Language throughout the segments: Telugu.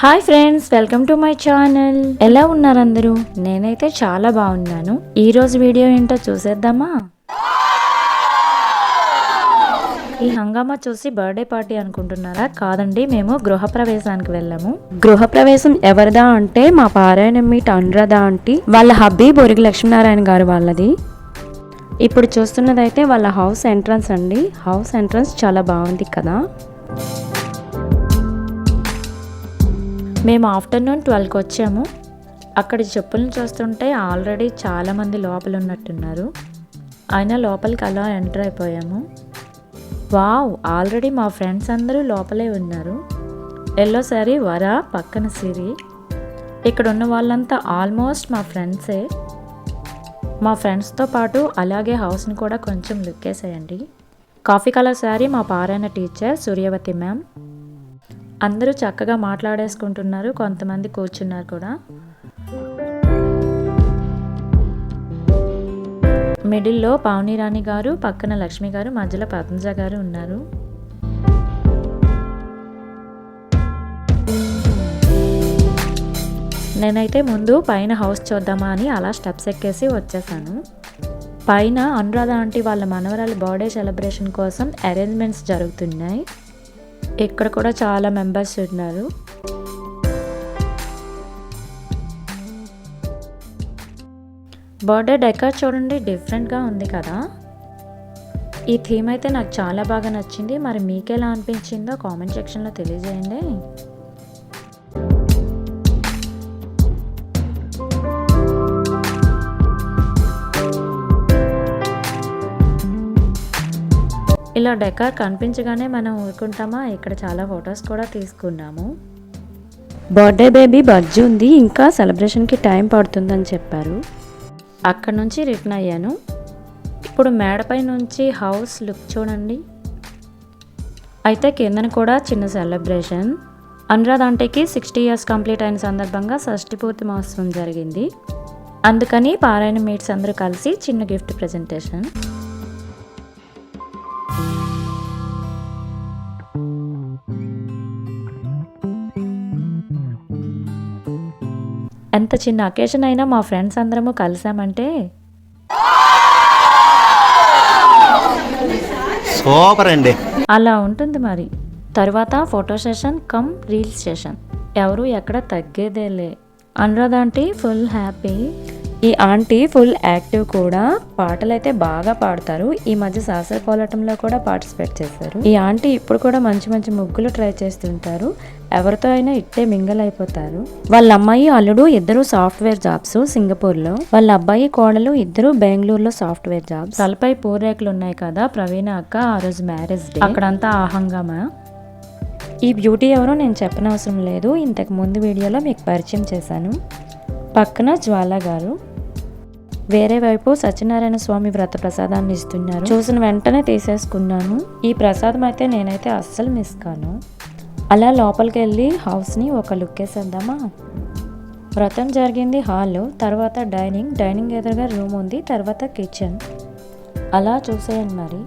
Hi friends welcome to my channel. ఎలా ఉన్నారు అందరూ నేనైతే చాలా బాగున్నాను. ఈ రోజు వీడియో ఏంటో చూసేద్దామా? ఈ హంగామా చూసి బర్త్డే పార్టీ అనుకుంటున్నారా? కాదండి మేము గృహప్రవేశానికి వెళ్ళాము. గృహప్రవేశం ఎవరిదా అంటే మా పారాయణ మీట్ అనురాధ ఆంటీ వాళ్ళ హబ్బీ బొరిగి లక్ష్మీనారాయణ గారు వాళ్ళది. ఇప్పుడు చూస్తున్నదైతే వాళ్ళ హౌస్ ఎంట్రన్స్ అండి. హౌస్ ఎంట్రన్స్ చాలా బాగుంది కదా. మేము ఆఫ్టర్నూన్ ట్వెల్వ్కి వచ్చాము. అక్కడ చెప్పులను చూస్తుంటే ఆల్రెడీ చాలామంది లోపల ఉన్నట్టున్నారు అయినా లోపలికి అలా ఎంటర్ అయిపోయాము. వావ్! ఆల్రెడీ మా ఫ్రెండ్స్ అందరూ లోపలే ఉన్నారు. ఎల్లో సారీ వరా పక్కన సిరి. ఇక్కడ ఉన్న వాళ్ళంతా ఆల్మోస్ట్ మా ఫ్రెండ్సే. మా ఫ్రెండ్స్తో పాటు అలాగే హౌస్ని కూడా కొంచెం లుక్ వేసేయండి కాఫీ కలర్ శారీ మా పారాయణ టీచర్ సూర్యవతి మ్యామ్. అందరూ చక్కగా మాట్లాడేసుకుంటున్నారు. కొంతమంది కూర్చున్నారు కూడా. మిడిల్లో పావనిరాణి గారు పక్కన లక్ష్మి గారు మధ్యలో పతంజ గారు ఉన్నారు. నేనైతే ముందు పైన హౌస్ చూద్దామా అని అలా స్టెప్స్ ఎక్కేసి వచ్చేసాను. పైన అనురాధ ఆంటీ వాళ్ళ మనవరాలి బర్త్డే సెలబ్రేషన్ కోసం అరేంజ్మెంట్స్ జరుగుతున్నాయి. ఇక్కడ కూడా చాలా మెంబర్స్ ఉన్నారు. బర్త్డే డెకర్ చూడండి డిఫరెంట్గా ఉంది కదా. ఈ థీమ్ అయితే నాకు చాలా బాగా నచ్చింది. మరి మీకు ఎలా అనిపించిందో కామెంట్ సెక్షన్లో తెలియజేయండి. ఇలా డెకార్ కనిపించగానే మనం ఊరుకుంటామా? ఇక్కడ చాలా ఫొటోస్ కూడా తీసుకున్నాము. బర్త్డే బేబీ బర్జీ ఉంది ఇంకా సెలబ్రేషన్కి టైం పడుతుందని చెప్పారు. అక్కడ నుంచి రిటర్న్ అయ్యాను. ఇప్పుడు మేడపై నుంచి హౌస్ లుక్ చూడండి. అయితే కిందన కూడా చిన్న సెలబ్రేషన్. అనురాధ ఆంటీకి సిక్స్టీ ఇయర్స్ కంప్లీట్ అయిన సందర్భంగా షష్ఠి పూర్తి మహోత్సవం జరిగింది. అందుకని పారాయణ మీట్స్ అందరూ కలిసి చిన్న గిఫ్ట్ ప్రజెంటేషన్. ఎంత చిన్న అకేషన్ అయినా మా ఫ్రెండ్స్ అందరము కలిసామంటే సూపర్ అండి. అలా ఉంటుంది మరి. తర్వాత photo session come reels session ఎవరు ఎక్కడ తగ్గేదేలే. అనురాధ ఆంటీ ఫుల్ హ్యాపీ ఈ ఆంటీ ఫుల్ యాక్టివ్ కూడా. పాటలు అయితే బాగా పాడతారు. ఈ మధ్య శాస్త్ర పోరాటంలో కూడా పార్టిసిపేట్ చేశారు. ఈ ఆంటీ ఇప్పుడు కూడా మంచి మంచి ముగ్గులు ట్రై చేస్తుంటారు. ఎవరితో అయినా ఇట్టే మింగల్ అయిపోతారు. వాళ్ళ అమ్మాయి అల్లుడు ఇద్దరు సాఫ్ట్వేర్ జాబ్స్ సింగపూర్లో వాళ్ళ అబ్బాయి కోడలు ఇద్దరు బెంగళూరులో సాఫ్ట్వేర్ జాబ్స్. తలపై పూరేకులు ఉన్నాయి కదా ప్రవీణ అక్క ఆ రోజు మ్యారేజ్ డే. అక్కడంతా ఆహంగామా ఈ బ్యూటీ ఎవరో నేను చెప్పనవసరం లేదు. ఇంతకు ముందు వీడియోలో మీకు పరిచయం చేశాను. పక్కన జ్వాల గారు. వేరే వైపు సత్యనారాయణ స్వామి వ్రత ప్రసాదాన్ని ఇస్తున్నారు. చూసిన వెంటనే తీసేసుకున్నాను. ఈ ప్రసాదం అయితే నేనైతే అస్సలు మిస్ కాను. అలా లోపలికి వెళ్ళి హౌస్ని ఒక లుక్ వేసేద్దామా? వ్రతం జరిగింది హాల్ తర్వాత డైనింగ్ డైనింగ్ ఎదురుగా రూమ్ ఉంది తర్వాత కిచెన్ అలా చూసేయండి మరి.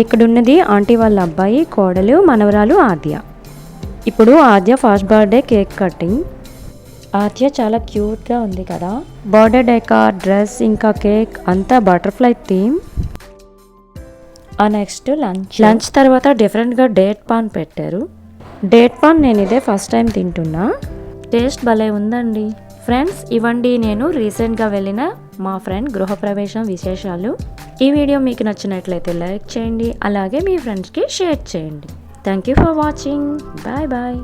ఇక్కడున్నది ఆంటీ వాళ్ళ అబ్బాయి కోడలు మనవరాలు ఆద్య. ఇప్పుడు Aadya first birthday cake cutting. Aadya చాలా క్యూట్గా ఉంది కదా. బర్త్డే డెకార్ డ్రెస్ ఇంకా కేక్ అంతా బటర్ఫ్లై థీమ్. ఆ నెక్స్ట్ లంచ్. లంచ్ తర్వాత డిఫరెంట్గా డేట్ పాన్ పెట్టారు. డేట్ పాన్ నేను ఇదే ఫస్ట్ టైం తింటున్నా. టేస్ట్ భలే ఉందండి. ఫ్రెండ్స్ ఇవ్వండి నేను రీసెంట్గా వెళ్ళిన మా ఫ్రెండ్ గృహప్రవేశం విశేషాలు. ఈ వీడియో మీకు నచ్చినట్లయితే లైక్ చేయండి అలాగే మీ ఫ్రెండ్స్కి షేర్ చేయండి. Thank you for watching bye bye